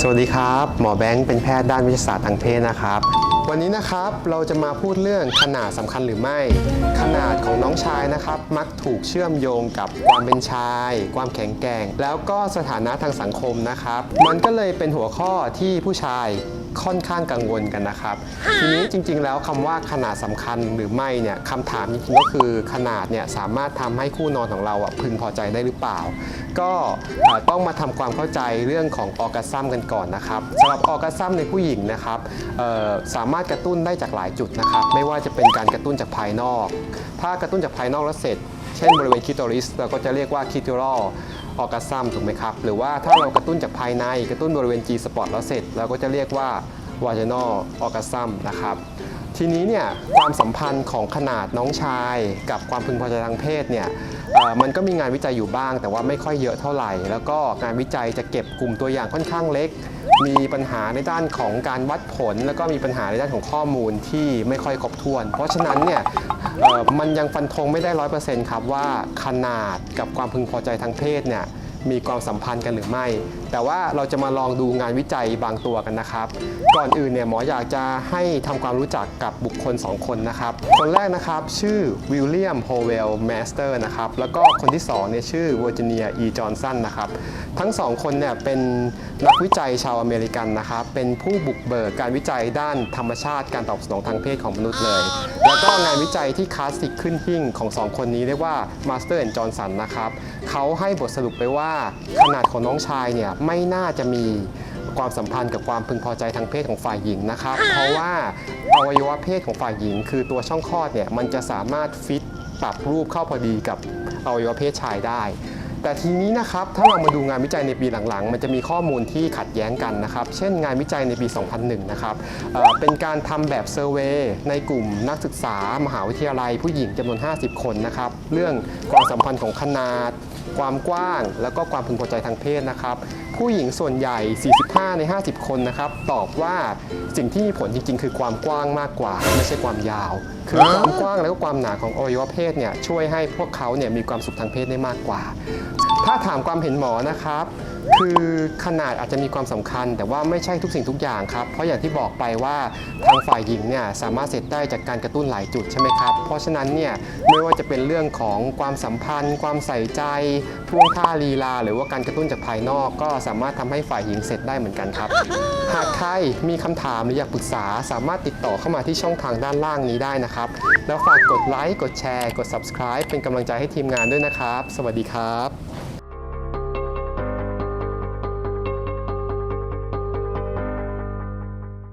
สวัสดีครับ หมอแบงค์เป็นแพทย์ด้านวิทยาศาสตร์ทางเพศนะครับ วันนี้นะครับเราจะมาพูดเรื่องขนาดสำคัญหรือไม่ ขนาดของน้องชายนะครับ มักถูกเชื่อมโยงกับความเป็นชาย ความแข็งแกร่ง แล้วก็สถานะทางสังคมนะครับ มันก็เลยเป็นหัวข้อที่ผู้ชายค่อนข้างกังวลกันนะครับ ทีนี้จริงๆ แล้วคำว่าขนาดสำคัญหรือไม่เนี่ยคำถามจริงๆก็คือขนาดเนี่ยสามารถทำให้คู่นอนของเราอะพึงพอใจได้หรือเปล่า ก็ต้องมาทำความเข้าใจเรื่องของออกัสซัมกันก่อนนะครับสำหรับออกัสซัมในผู้หญิงนะครับสามารถกระตุ้นได้จากหลายจุดนะครับ ไม่ว่าจะเป็นการกระตุ้นจากภายนอก ถ้ากระตุ้นจากภายนอกแล้วเสร็จ เช่นบริเวณคิโตริสเราก็จะเรียกว่าคิโตรอลออกัสซัมถูกไหมครับ หรือว่าถ้าเรากระตุ้นจากภายในกระตุ้นบริเวณ G spot แล้วเสร็จเราก็จะเรียกว่าวา g i n a l orgasm นะครับ ทีนี้เนี่ยความสัมพันธ์ของขนาดน้องชาย กับความพึงพอใจทางเพศเนี่ยมันก็มีงานวิจัยอยู่บ้าง แต่ว่าไม่ค่อยเยอะเท่าไหร่ แล้วก็งานวิจัยจะเก็บกลุ่มตัวอย่างค่อนข้างเล็ก มีปัญหาในด้านของการวัดผล แล้วก็มีปัญหาในด้านของข้อมูลที่ไม่ค่อยครบถ้วน เพราะฉะนั้นเนี่ยมันยังฟันธงไม่ได้ร้อยเปอร์เซ็นต์ครับว่าขนาดกับความพึงพอใจทางเพศเนี่ย มีความสัมพันธ์กันหรือไม่ แต่ว่าเราจะมาลองดูงานวิจัยบางตัวกันนะครับ ก่อนอื่นเนี่ยหมออยากจะให้ทำความรู้จักกับบุคคล 2 คนนะครับ คนแรกนะครับชื่อวิลเลียมโฮเวลแมสเตอร์นะครับแล้วก็คนที่2เนี่ยชื่อเวอร์จิเนียอีจอห์นสันนะครับทั้งสองคนเนี่ยเป็นนักวิจัยชาวอเมริกันนะครับเป็นผู้บุกเบิกการวิจัยด้านธรรมชาติการตอบสนองทางเพศของมนุษย์เลย แล้วก็งานวิจัยที่คลาสสิกขึ้นหิ่งของสองคนนี้เรียกว่ามาสเตอร์แอนด์จอห์นสันนะครับเขาให้บทสรุปไปว่าขนาดของน้องชายเนี่ยไม่น่าจะมีความสัมพันธ์กับความพึงพอใจทางเพศของฝ่ายหญิงนะครับ เพราะว่าอวัยวะเพศของฝ่ายหญิง คือตัวช่องคลอดเนี่ยมันจะสามารถฟิตปรับรูปเข้าพอดีกับอวัยวะเพศชายได้ แต่ทีนี้นะครับถ้าเรามาดูงานวิจัยในปีหลังๆ มันจะมีข้อมูลที่ขัดแย้งกันนะครับ เช่นงานวิจัยในปี 2001 นะครับเเป็นการทำแบบเซอร์เวย์ในกลุ่มนักศึกษามหาวิทยาลัยผู้หญิงจำนวน 50 คนนะครับ เรื่องความสัมพันธ์ของขนาด ความกว้าง แล้วก็ความพึงพอใจทางเพศนะครับ ผู้หญิงส่วนใหญ่ 45 ใน 50 คนนะครับ ตอบว่าสิ่งที่มีผลจริง ๆ คือความกว้างมากกว่า ไม่ใช่ความยาว คือความกว้างแล้วก็ความหนาของอวัยวะเพศเนี่ยช่วยให้พวกเขาเนี่ยมีความสุขทางเพศได้มากกว่า ถ้าถามความเห็นหมอนะครับ คือขนาดอาจจะมีความสำคัญ แต่ว่าไม่ใช่ทุกสิ่งทุกอย่างครับ เพราะอย่างที่บอกไปว่าทางฝ่ายหญิงเนี่ยสามารถเสร็จได้จากการกระตุ้นหลายจุดใช่ไหมครับ เพราะฉะนั้นเนี่ยไม่ว่าจะเป็นเรื่องของความสัมพันธ์ ความใส่ใจท่วงท่าลีลา หรือว่าการกระตุ้นจากภายนอก ก็สามารถทำให้ฝ่ายหญิงเสร็จได้เหมือนกันครับ หากใครมีคำถามหรืออยากปรึกษา สามารถติดต่อเข้ามาที่ช่องทางด้านล่างนี้ได้นะครับ แล้วฝากกดไลค์กดแชร์ กด subscribe เป็นกำลังใจให้ทีมงานด้วยนะครับ สวัสดีครับ